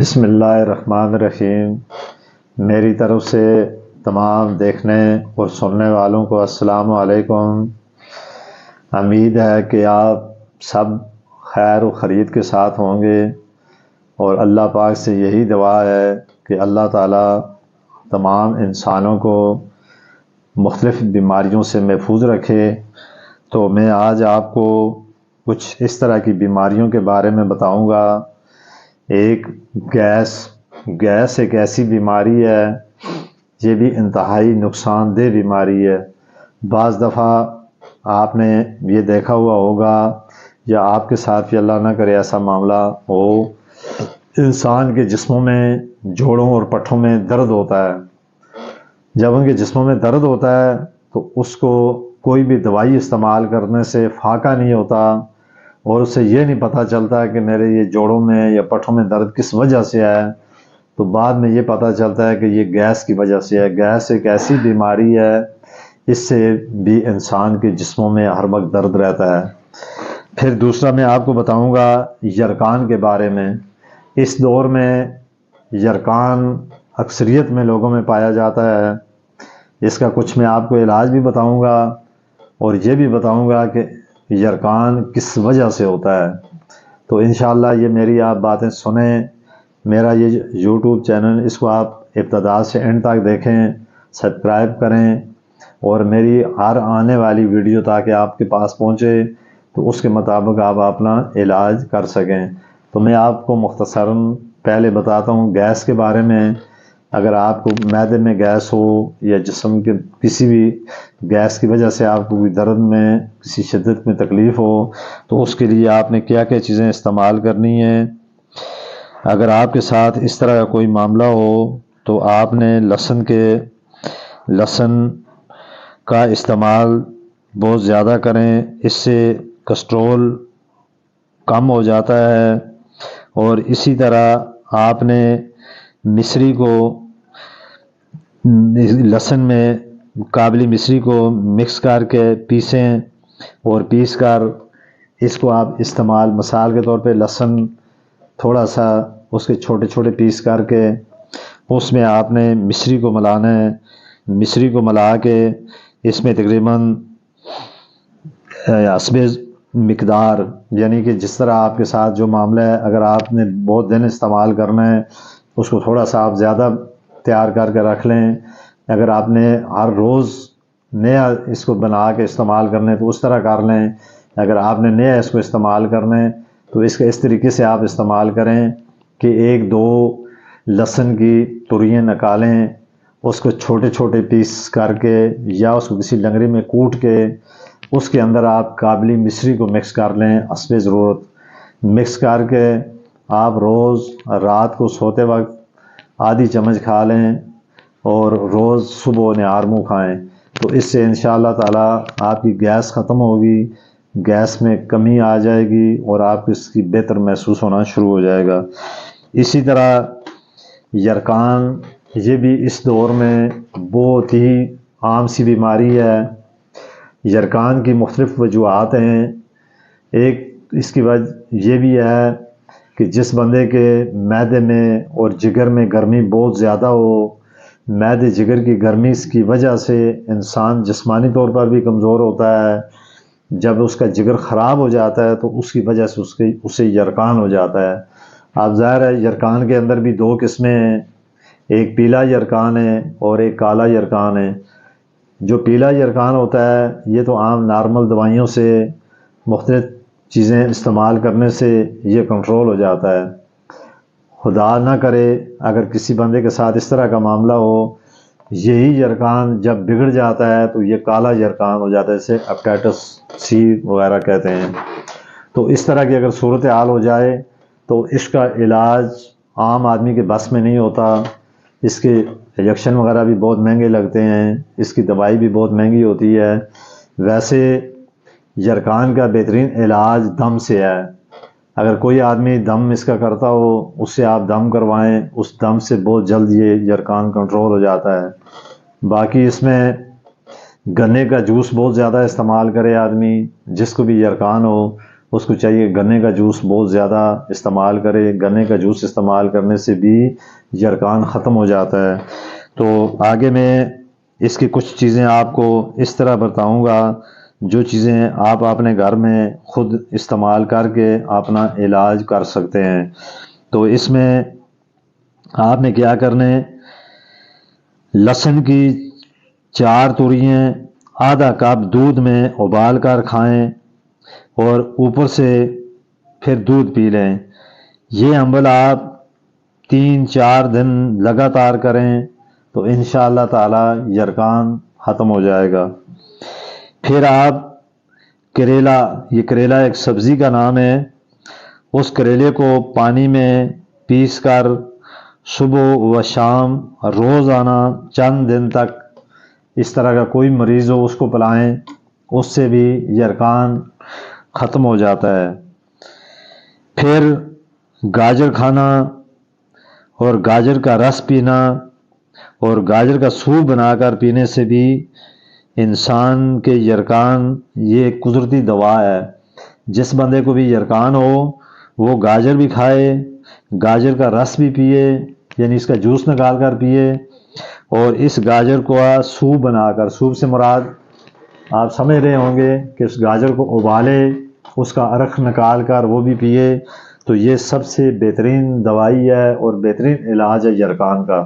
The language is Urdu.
بسم اللہ الرحمن الرحیم۔ میری طرف سے تمام دیکھنے اور سننے والوں کو السلام علیکم۔ امید ہے کہ آپ سب خیر و خرید کے ساتھ ہوں گے۔ اور اللہ پاک سے یہی دعا ہے کہ اللہ تعالیٰ تمام انسانوں کو مختلف بیماریوں سے محفوظ رکھے۔ تو میں آج آپ کو کچھ اس طرح کی بیماریوں کے بارے میں بتاؤں گا۔ ایک گیس گیس ایک ایسی بیماری ہے، یہ بھی انتہائی نقصان دہ بیماری ہے۔ بعض دفعہ آپ نے یہ دیکھا ہوا ہوگا، یا آپ کے ساتھ بھی اللہ نہ کرے ایسا معاملہ ہو، انسان کے جسموں میں جوڑوں اور پٹھوں میں درد ہوتا ہے۔ جب ان کے جسموں میں درد ہوتا ہے تو اس کو کوئی بھی دوائی استعمال کرنے سے فاقہ نہیں ہوتا۔ اور اسے یہ نہیں پتہ چلتا کہ میرے یہ جوڑوں میں یا پٹھوں میں درد کس وجہ سے ہے۔ تو بعد میں یہ پتہ چلتا ہے کہ یہ گیس کی وجہ سے ہے۔ گیس ایک ایسی بیماری ہے، اس سے بھی انسان کے جسموں میں ہر وقت درد رہتا ہے۔ پھر دوسرا میں آپ کو بتاؤں گا یرکان کے بارے میں۔ اس دور میں یرکان اکثریت میں لوگوں میں پایا جاتا ہے۔ اس کا کچھ میں آپ کو علاج بھی بتاؤں گا اور یہ بھی بتاؤں گا کہ یرکان کس وجہ سے ہوتا ہے؟ تو انشاءاللہ یہ میری آپ باتیں سنیں۔ میرا یہ یوٹیوب چینل، اس کو آپ ابتدا سے اینڈ تک دیکھیں، سبسکرائب کریں اور میری ہر آنے والی ویڈیو تاکہ آپ کے پاس پہنچے تو اس کے مطابق آپ اپنا علاج کر سکیں۔ تو میں آپ کو مختصراً پہلے بتاتا ہوں گیس کے بارے میں۔ اگر آپ کو معدے میں گیس ہو یا جسم کے کسی بھی گیس کی وجہ سے آپ کو کوئی درد میں، کسی شدت میں تکلیف ہو، تو اس کے لیے آپ نے کیا کیا چیزیں استعمال کرنی ہیں؟ اگر آپ کے ساتھ اس طرح کا کوئی معاملہ ہو، تو آپ نے لہسن کے، لہسن کا استعمال بہت زیادہ کریں۔ اس سے کسٹرول کم ہو جاتا ہے اور اسی طرح آپ نے مصری کو لہسن میں قابلی مصری کو مکس کر کے پیسیں اور پیس کر اس کو آپ استعمال مثال کے طور پہ لہسن تھوڑا سا اس کے چھوٹے چھوٹے پیس کر کے اس میں آپ نے مصری کو ملانا ہے مصری کو ملا کے اس میں تقریباً اسبز مقدار یعنی کہ جس طرح آپ کے ساتھ جو معاملہ ہے، اگر آپ نے بہت دن استعمال کرنا ہے اس کو تھوڑا سا آپ زیادہ تیار کر کے رکھ لیں۔ اگر آپ نے ہر روز نیا اس کو بنا کے استعمال کرنے تو اس طرح کر لیں۔ اگر آپ نے نیا اس کو استعمال کرنے تو اس کا اس طریقے سے آپ استعمال کریں کہ ایک دو لہسن کی تریاں نکالیں، اس کو چھوٹے چھوٹے پیس کر کے یا اس کو کسی لنگری میں کوٹ کے اس کے اندر آپ قابلی مصری کو مکس کر لیں۔ اسب ضرورت مکس کر کے آپ روز رات کو سوتے وقت آدھی چمچ کھا لیں اور روز صبح نہار منہ کھائیں، تو اس سے انشاءاللہ تعالی آپ کی گیس ختم ہوگی، گیس میں کمی آ جائے گی اور آپ اس کی بہتر محسوس ہونا شروع ہو جائے گا۔ اسی طرح یرکان، یہ بھی اس دور میں بہت ہی عام سی بیماری ہے۔ یرکان کی مختلف وجوہات ہیں۔ ایک اس کی وجہ یہ بھی ہے کہ جس بندے کے معدے میں اور جگر میں گرمی بہت زیادہ ہو معدے جگر کی گرمی اس کی وجہ سے انسان جسمانی طور پر بھی کمزور ہوتا ہے۔ جب اس کا جگر خراب ہو جاتا ہے تو اس کی وجہ سے اس کے، اسے یرکان ہو جاتا ہے۔ آپ ظاہر ہے یرکان کے اندر بھی دو قسمیں ہیں۔ ایک پیلا یرکان ہے اور ایک کالا یرکان ہے۔ جو پیلا یرکان ہوتا ہے، یہ تو عام نارمل دوائیوں سے مختلف چیزیں استعمال کرنے سے یہ کنٹرول ہو جاتا ہے۔ خدا نہ کرے اگر کسی بندے کے ساتھ اس طرح کا معاملہ ہو، یہی یرکان جب بگڑ جاتا ہے تو یہ کالا یرکان ہو جاتا ہے اسے اپٹیٹس سی وغیرہ کہتے ہیں۔ تو اس طرح کی اگر صورت حال ہو جائے تو اس کا علاج عام آدمی کے بس میں نہیں ہوتا۔ اس کے انجیکشن وغیرہ بھی بہت مہنگے لگتے ہیں، اس کی دوائی بھی بہت مہنگی ہوتی ہے۔ ویسے یرکان کا بہترین علاج دم سے ہے۔ اگر کوئی آدمی دم اس کا کرتا ہو، اس سے آپ دم کروائیں، اس دم سے بہت جلد یہ یرکان کنٹرول ہو جاتا ہے۔ باقی اس میں گنے کا جوس بہت زیادہ استعمال کرے آدمی، جس کو بھی یرکان ہو، اس کو چاہیے گنے کا جوس بہت زیادہ استعمال کرے۔ گنے کا جوس استعمال کرنے سے بھی یرکان ختم ہو جاتا ہے۔ تو آگے میں اس کی کچھ چیزیں آپ کو اس طرح بتاؤں گا۔ جو چیزیں آپ اپنے گھر میں خود استعمال کر کے اپنا علاج کر سکتے ہیں۔ تو اس میں آپ نے کیا کرنے؟ لہسن کی چار توریاں آدھا کپ دودھ میں ابال کر کھائیں اور اوپر سے پھر دودھ پی لیں۔ یہ عمل آپ تین چار دن لگاتار کریں تو ان شاء اللہ تعالی یرکان ختم ہو جائے گا۔ پھر آپ کریلا، یہ کریلا ایک سبزی کا نام ہے، اس کریلے کو پانی میں پیس کر صبح و شام روزانہ چند دن تک اس طرح کا کوئی مریض ہو اس کو پلائیں، اس سے بھی یرکان ختم ہو جاتا ہے۔ پھر گاجر کھانا اور گاجر کا رس پینا اور گاجر کا سوپ بنا کر پینے سے بھی انسان کے یرکان یہ ایک قدرتی دوا ہے۔ جس بندے کو بھی یرکان ہو، وہ گاجر بھی کھائے، گاجر کا رس بھی پیے یعنی اس کا جوس نکال کر پیے، اور اس گاجر کو سوپ بنا کر، سوپ سے مراد آپ سمجھ رہے ہوں گے کہ اس گاجر کو ابالے، اس کا عرق نکال کر وہ بھی پیے، تو یہ سب سے بہترین دوائی ہے اور بہترین علاج ہے یرکان کا۔